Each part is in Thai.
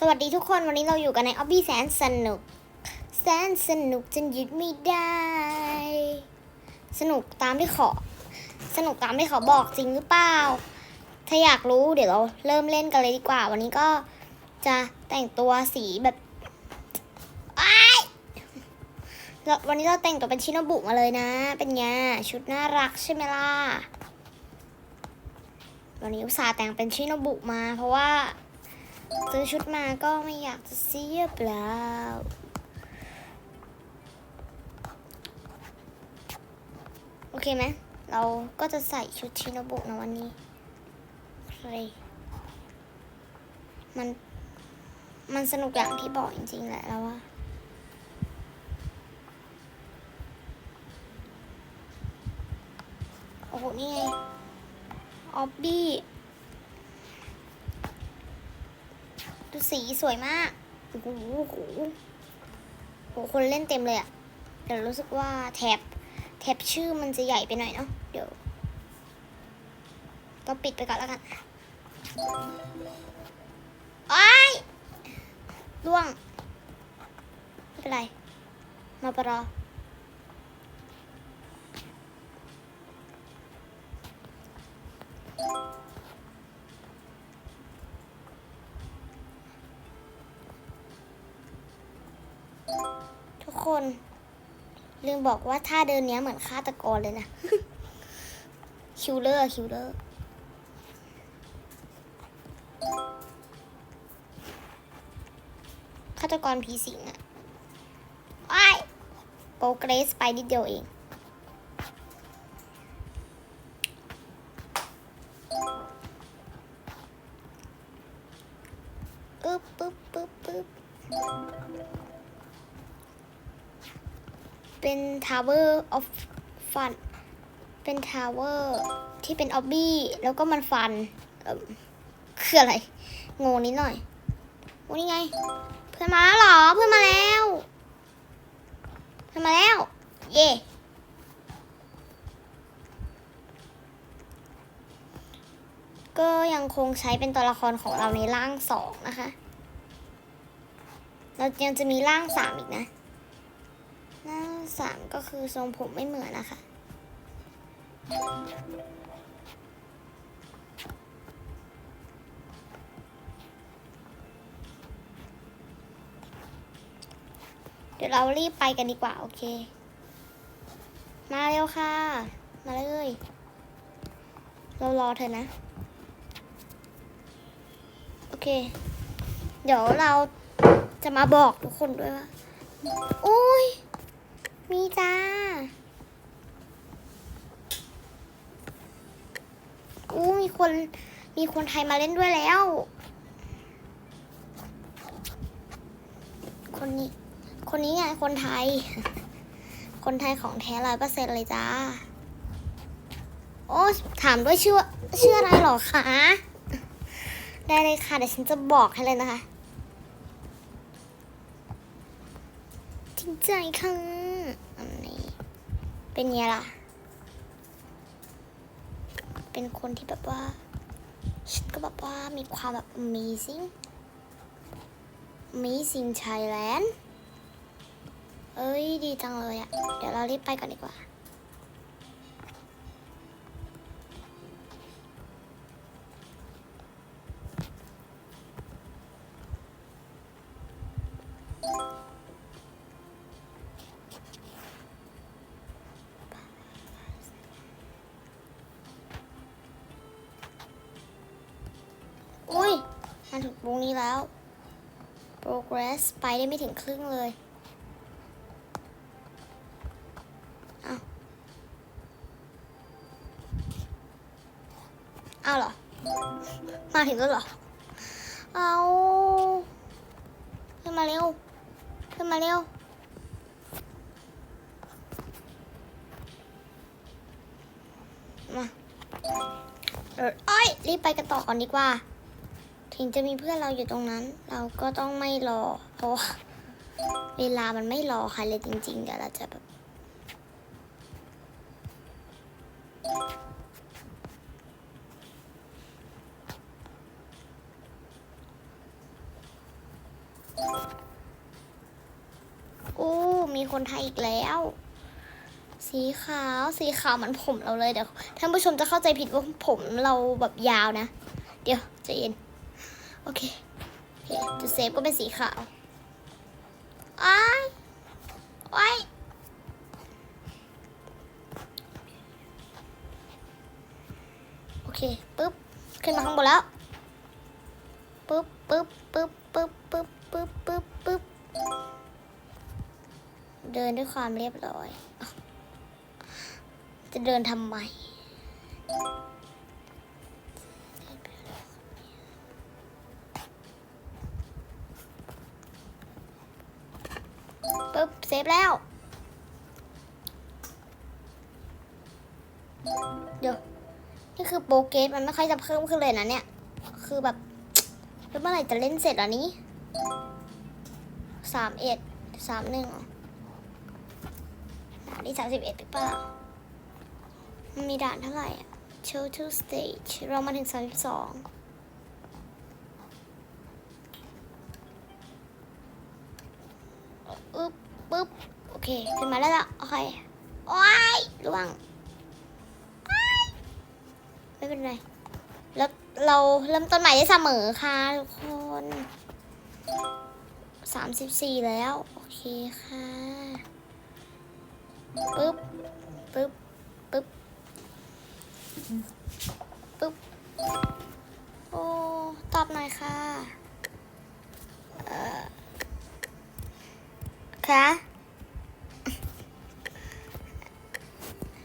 สวัสดีทุกคนวันนี้เราอยู่กันในออบบี้แสนสนุก แสนสนุกจนหยุดไม่ได้ สนุกตามที่ขอ สนุกตามที่เขาบอกจริงหรือเปล่า ถ้าอยากรู้เดี๋ยวเราเริ่มเล่นกันเลยดีกว่า วันนี้ก็จะแต่งตัวสีแบบอ้ายแล้ววันนี้เราแต่งตัวเป็นชิโนบุมาเลยนะ เป็นไงชุดน่ารักใช่ไหมล่ะวันนี้อุตส่าห์แต่งเป็นชิโนบุมา เพราะว่า ซื้อชุดมาก็ไม่อยากจะเสียเปล่าโอเคไหมเราก็จะใส่ชุดชิโนบุในวันนี้ใครมันมันสนุกอย่างที่บอกจริงๆแหละแล้วว่าโอ้โหนี่ไงออบบี้ ดูสีสวยมากโอ้โหโอ้โหคนเล่นเต็มเลยอะเดี๋ยวรู้สึกว่าแท็บแท็บชื่อมันจะใหญ่ไปหน่อยเนาะเดี๋ยวก็ปิดไปก่อนแล้วกันไอ้ยล่วง ไม่เป็นไร มาปรอ คนลืมบอกว่าท่าเดินเนี้ยเหมือนฆาตกรเลยนะ คิวเลอร์ คิวเลอร์ ฆาตกรผีสิงอะไอ้ยโปรเกรสไปนิดเดียวเอง เป็น Tower of Fun เป็น Tower ที่เป็นออบบี้ แล้วก็มันฟันคืออะไร งงนิดหน่อยโอ้นี่ไง เพื่อนมาแล้วหรอ เพื่อนมาแล้ว เพื่อนมาแล้ว เย่ก็ยังคงใช้เป็นตัวละครของเราในร่างสองนะคะ เรายังจะมีร่างสามอีกนะ หน้าสามก็คือทรงผมไม่เหมือนนะคะเดี๋ยวเรารีบไปกันดีกว่า โอเค มาเร็วค่ะ มาเลย เรารอเธอนะ โอเค เดี๋ยวเราจะมาบอกทุกคนด้วยว่าอุ้ย มีจ้า อู้มีคน มีคนไทยมาเล่นด้วยแล้ว คนนี้ คนนี้ไง คนไทย คนไทยของแท้ร้อยเปอร์เซ็นต์เลยจ้า โอ้ถามด้วยชื่อ ชื่ออะไรหรอคะ ได้เลยค่ะ เดี๋ยวฉันจะบอกให้เลยนะคะ จริงใจค่ะ เป็นไงล่ะ เป็นคนที่แบบว่าฉันก็แบบว่ามีความแบบ amazing amazing Thailand เอ้ย ดีจังเลยอะเดี๋ยวเรารีบไปก่อนดีกว่า progress ไปได้ไม่ถึงครึ่งเลยเอาเอาเหรอ มาถึงแล้วเหรอ เอาขึ้นมาเร็ว ขึ้นมาเร็วมาเออเอ้ยรีบไปกันต่อก่อนดีกว่า ถึงจะมีเพื่อนเราอยู่ตรงนั้น เราก็ต้องไม่รอ เพราะเวลามันไม่รอใครเลยจริง ๆ เดี๋ยวเราจะแบบอู้มีคนไทยอีกแล้ว สีขาวสีขาวมันผมเราเลยเดี๋ยวท่านผู้ชมจะเข้าใจผิดว่าผมเราแบบยาวนะ เดี๋ยวจะเย็น อเคโอเค จุดเซฟก็เป็นสีขาวอ้ายอ้ยโอเคปึ๊บ ขึ้นมาข้างบนแล้วปึ๊บปึ๊บปึ๊บปึ๊บปึ๊บปึ๊บปึ๊บปึ๊บเดินด้วยความเรียบร้อย จะเดินทำไม เดี๋ยว นี่คือโปรเกสมันไม่ค่อยจะเพิ่มขึ้นเลยนะเนี่ย คือแบบเมื่อไหร่จะเล่นเสร็จอะนี้สามเอ็ดสามหนึ่งด่านที่สามสิบเอ็ดหรือเปล่ามันมีด่านเท่าไหร่อะ show to stage เรามาถึงสามสิบสองอึ๊บปึ๊บ โอเค ขึ้นมาแล้วล่ะ โอเค โอ้ยระวัง ไม่เป็นไร แล้วเราเริ่มต้นใหม่ได้เสมอค่ะทุกคนสามสิบสี่แล้ว โอเคค่ะปึ๊บปึ๊บปึ๊บปึ๊บโอ้ตอบหน่อยค่ะเอ่อคะ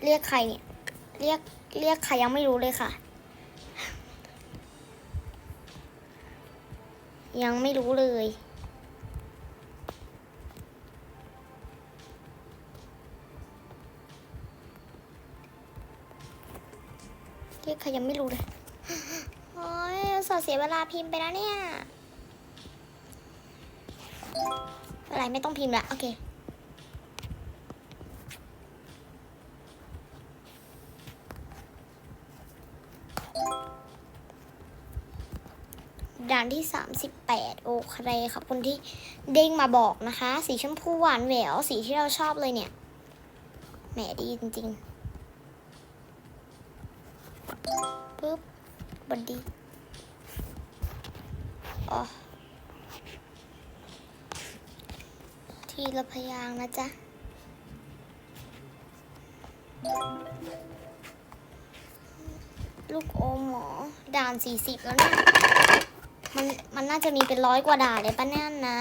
เรียกใครเนี่ย เรียก เรียกใครยังไม่รู้เลยค่ะ ยังไม่รู้เลย เรียกใครยังไม่รู้เลย โอ้ยสอดเสียเวลาพิมพ์ไปแล้วเนี่ยอะไรไม่ต้องพิมพ์ละโอเคานที่ 38 โอเคขอบคุณที่เด้งมาบอกนะคะ สีชมพูหวานแหววสีที่เราชอบเลยเนี่ย แหมดีจริงๆปึ๊บบอดีอ๋อทีละพยางนะจ๊ะลูกโอหมอ ด่าน40แล้วนี่ย มันมันน่าจะมีเป็นร้อยกว่าด่านเลยปะเนี่ยนะ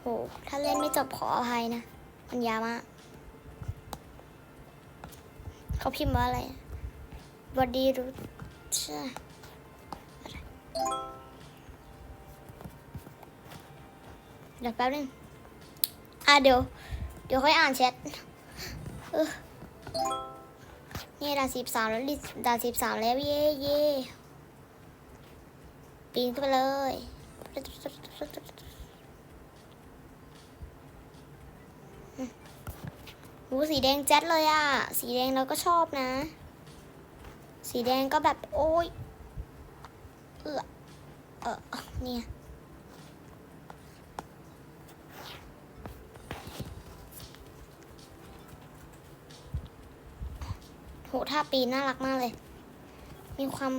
โหถ้าเล่นไม่จบขออภัยนะ มันยาวมากเขาพิมพ์ว่าอะไรบอดีรู้ใช่อะไรเดี๋ยวแป๊บนึงอะเดี๋ยว เดี๋ยวค่อยอ่านแชทเออนี่ด่านสิบสามแล้วดิด่านสิบสามแล้วเย่เย่ ปีนขึ้นไปเลย หูสีแดงแจ๊ดเลยอะสีแดงเราก็ชอบนะ สีแดงก็แบบโอ้ย เออเออเนี่ยโหท่าปีนน่ารักมากเลย มีความ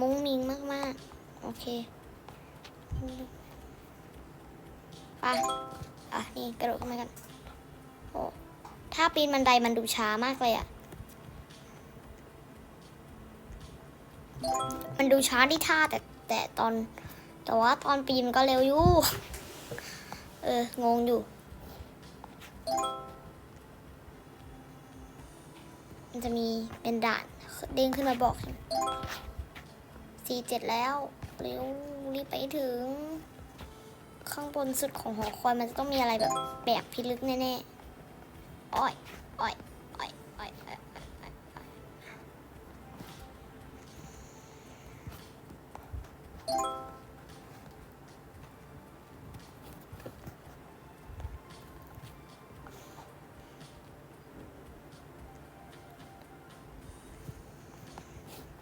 มุ้งมิงมากๆ โอเคไปอะ นี่กระโดดขึ้นมากันโอ้ท่าปีนบันไดมันดูช้ามากเลยอะมันดูช้าที่ท่าแต่แต่ตอน แต่ว่าตอนปีนมันก็เร็วอยู่ เออ งงอยู่ มันจะมีเป็นด่านเด้งขึ้นมาบอกสี่เจ็ดแล้ว เร็วรีบไปถึง ข้างบนสุดของหอคอยมันจะต้องมีอะไรแบบแปลกพิลึกแน่ๆอ้อยอ้อยอ้อยอ้อยอ้อย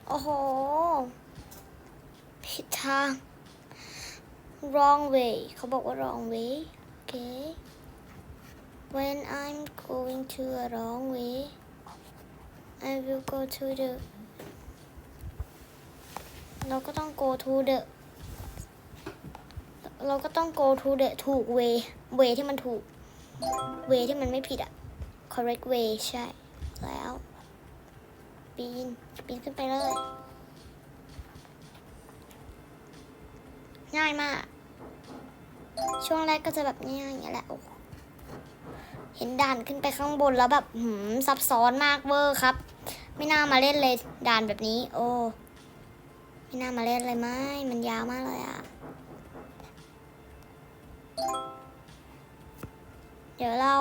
โอ้โห ผิดทาง wrong way เขาบอกว่า wrong way โอเค when I'm going to a wrong way I will go to the เราก็ต้อง go to the เราก็ต้อง go to the ถูก way way ที่มันถูก way ที่มันไม่ผิดอะ correct way ใช่ แล้ว ปีน ปีนขึ้นไปเลย ง่ายมาก ช่วงแรกก็จะแบบง่ายอย่างเงี้ยแหละโอ้เห็นด่านขึ้นไปข้างบนแล้วแบบหืมซับซ้อนมากเวอร์ครับ ไม่น่ามาเล่นเลยด่านแบบนี้ โอ้ไม่น่ามาเล่นเลยไหมมันยาวมากเลยอะเดี๋ยวเรา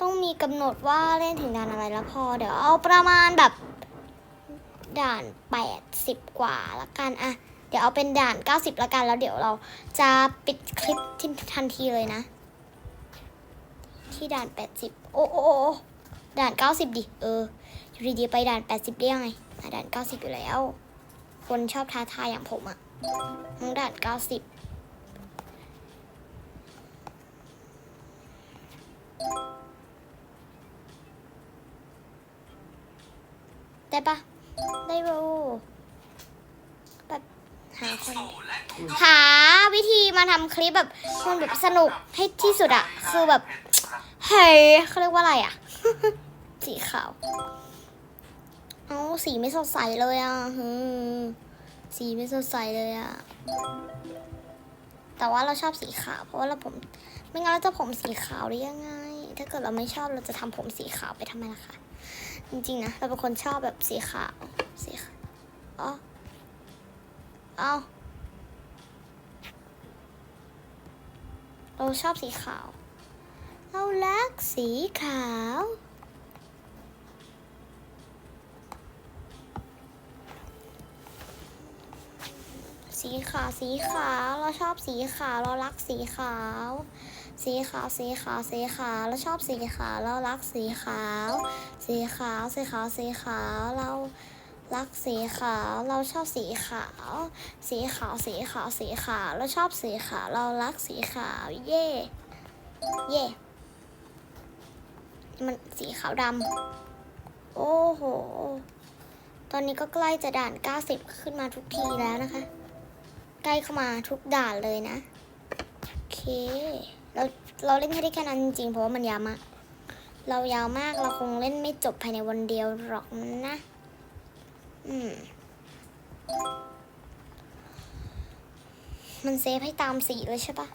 ต้องมีกำหนดว่าเล่นถึงด่านอะไรแล้วพอ เดี๋ยวเอาประมาณแบบด่านแปดสิบกว่าละกันอะ เดี๋ยวเอาเป็นด่านเก้าสิบละกันแล้วเดี๋ยวเราจะปิดคลิปที่ทันทีเลยนะ ที่ด่านแปดสิบโอ้โอ้โอ้ด่านเก้าสิบดิ เออ อยู่ดีๆไปด่านแปดสิบได้ยังไงด่านเก้าสิบอยู่แล้ว คนชอบท้าทายอย่างผมอะทั้งด่านเก้าสิบได้ปะได้รูแบบ หาคนหาวิธีมาทำคลิปแบบมันแบบสนุกให้ที่สุดอะคือแบบเฮ้ยเขาเรียกว่าอะไรอะสีขาวเอาสีไม่สดใสเลยอะสีไม่สดใสเลยอะแต่ว่าเราชอบสีขาว เพราะว่าเราผม ไม่งั้นเราจะผมสีขาวได้ยังไง ถ้าเกิดเราไม่ชอบเราจะทำผมสีขาวไปทำไมล่ะคะจริงๆนะเราเป็นคนชอบแบบสีขาวสีขาวอ๋อ เอาเราชอบสีขาว เรารักสีขาว สีขาว สีขาว เราชอบสีขาว เรารักสีขาว สีขาว สีขาว สีขาว เราชอบสีขาว เรารักสีขาว สีขาว สีขาว สีขาว เรา รักสีขาวเราชอบสีขาว สีขาวสีขาวสีขาวเราชอบสีขาวเรารักสีขาวเย่เย่มันสีขาวดำโอ้โห ตอนนี้ก็ใกล้จะด่าน 90 ขึ้นมาทุกทีแล้วนะคะ ใกล้เข้ามาทุกด่านเลยนะ โอเค เราเราเล่นให้ได้แค่นั้นจริงๆเพราะว่ามันยาวมาก เรายาวมากเราคงเล่นไม่จบภายในวันเดียวหรอกนะ อืม มันเซฟให้ตามสีเลยใช่ปะ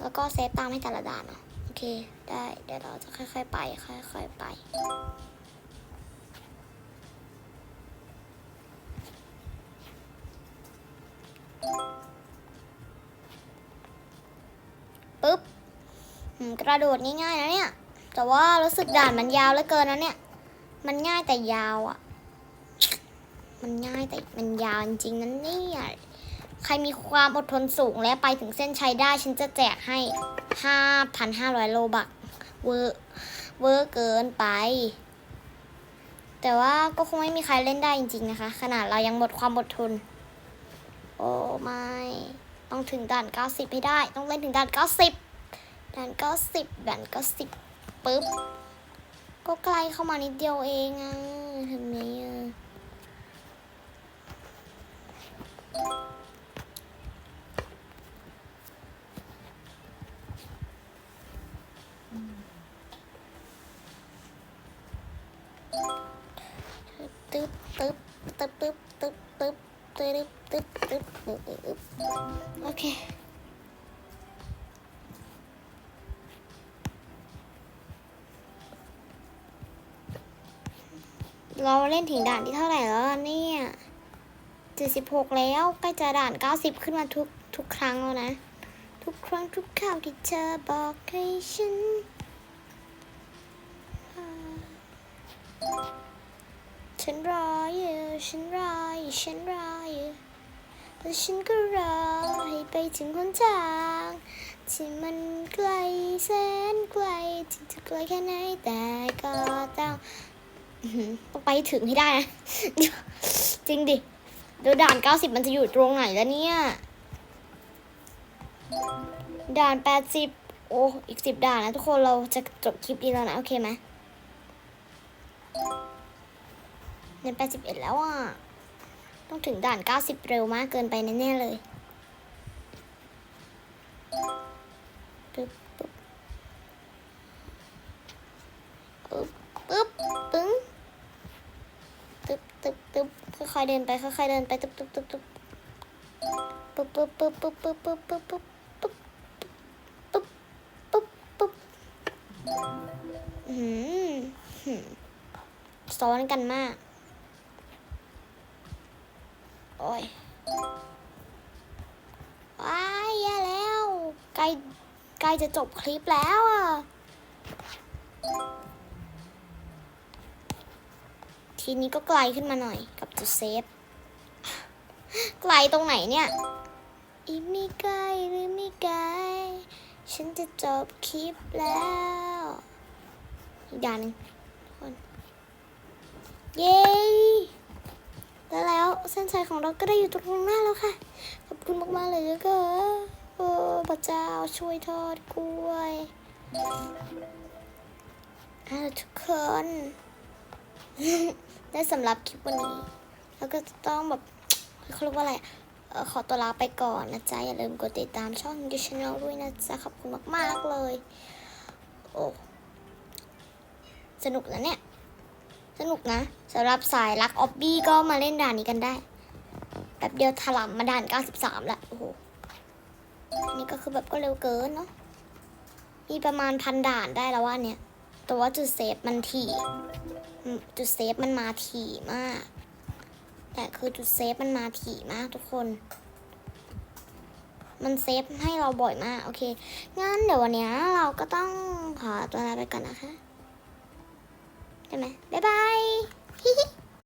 แล้วก็เซฟตามให้แต่ละด่านเนาะโอเค ได้เดี๋ยวเราจะค่อย ๆ ไป ค่อย ๆ ไปปึ๊บกระโดดง่ายๆนะเนี่ย แต่ว่ารู้สึกด่านมันยาวเหลือเกินนะเนี่ย มันง่ายแต่ยาวอะ่ะ มันง่ายแต่มันยาวจริงๆนั้นเนี่ยใครมีความอดทนสูงและไปถึงเส้นชัยได้ฉันจะแจกให้ 5,500 โลบักเวอร์เวอร์เกินไป แต่ว่าก็คงไม่มีใครเล่นได้จริงๆนะคะ ขนาดเรายังหมดความอดทน โอ้ไม่ ต้องถึงด่าน 90 ให้ได้ ต้องเล่นถึงด่าน 90 ด่าน 90 ด่าน 90 ปึ๊บ ก็ใกล้เข้ามานิดเดียวเองอะทำไมอะ ตึ๊บตึ๊บตึ๊บตึ๊บตึ๊บตึ๊บตึ๊บตึ๊บตึ๊บโอเคเราเล่นถึงด่านที่เท่าไหร่แล้วเนี่ยเจ็ดสิบหกแล้วใกล้จะด่านเก้าสิบขึ้นมาทุกทุกครั้งแล้วนะ ทุกครั้งทุกคราวที่เธอบอกให้ฉัน ฉันรออยู่ ฉันรออยู่ ฉันรออยู่ แล้วฉันก็รอให้ไปถึงหนทางที่มันไกลแสนไกลถึงจะไกลแค่ไหนแต่ก็ต้องต้องไปถึงให้ได้นะ จริงดิดี๋ยวด่าน 90 มันจะอยู่ตรงไหนแล้วเนี่ย ด่าน 80 โอ้ อีกสิบด่านนะทุกคนเราจะจบคลิปนี้แล้วนะ โอเคไหม เดือนแปดสิบเอ็ดแล้วอะ ต้องถึงด่านเก้าสิบเร็วมากเกินไปแน่ๆเลยปึ๊บปึ๊บปึ๊บปึ๊บปึ้งตึ๊บตึ๊บตึ๊บค่อยๆเดินไปค่อยๆเดินไปตึ๊บตึ๊บตึ๊บตึ๊บปึ๊บปึ๊บปึ๊บปึ๊บปึ๊บปึ๊บปึ๊บปึ๊บปุ๊บปุ๊บปึ๊บปึ๊บอืมซ้อนกันมาก ล้จะจบคลิปแล้วอะ ทีนี้ก็ไกลขึ้นมาหน่อยกับจุดเซฟ ไกลตรงไหนเนี่ย อีไม่ไกลหรือไม่ไกล ฉันจะจบคลิปแล้วอีกด่านหนึ่งคนเย้แล้วแล้วเส้นชัยของเราก็ได้อยู่ตรงหน้าแล้วค่ะ ขอบคุณมากๆเลยก็ โอ้พระเจ้าช่วยทอดกล้วยทุกคน ได้สำหรับคลิปวันนี้ แล้วก็จะต้องแบบเขาเรียกว่าอะไรขอตัวลาไปก่อนนะจ๊ะ อย่าลืมกดติดตามช่อง y o u Channel ด้วยนะจ๊ะ ขอบคุณมาก ๆ เลย โอ้สนุกนะเนี่ย สนุกนะสำหรับสายรักออบบี้ก็มาเล่นด่านนี้กันได้แป๊บเดียวถล่มมาด่าน 93แล้วโอ้โห นนี้ก็คือแบบก็เร็วเกินเนาะ มีประมาณพันด่านได้แล้วว่าเนี่ย แต่ว่าจุดเซฟมันถี่ จุดเซฟมันมาถี่มาก แต่คือจุดเซฟมันมาถี่มากทุกคน มันเซฟให้เราบ่อยมาก โอเค งั้นเดี๋ยววันนี้เราก็ต้องขอตัวลาไปก่อนนะคะ ใช่ไหมบ๊ายบาย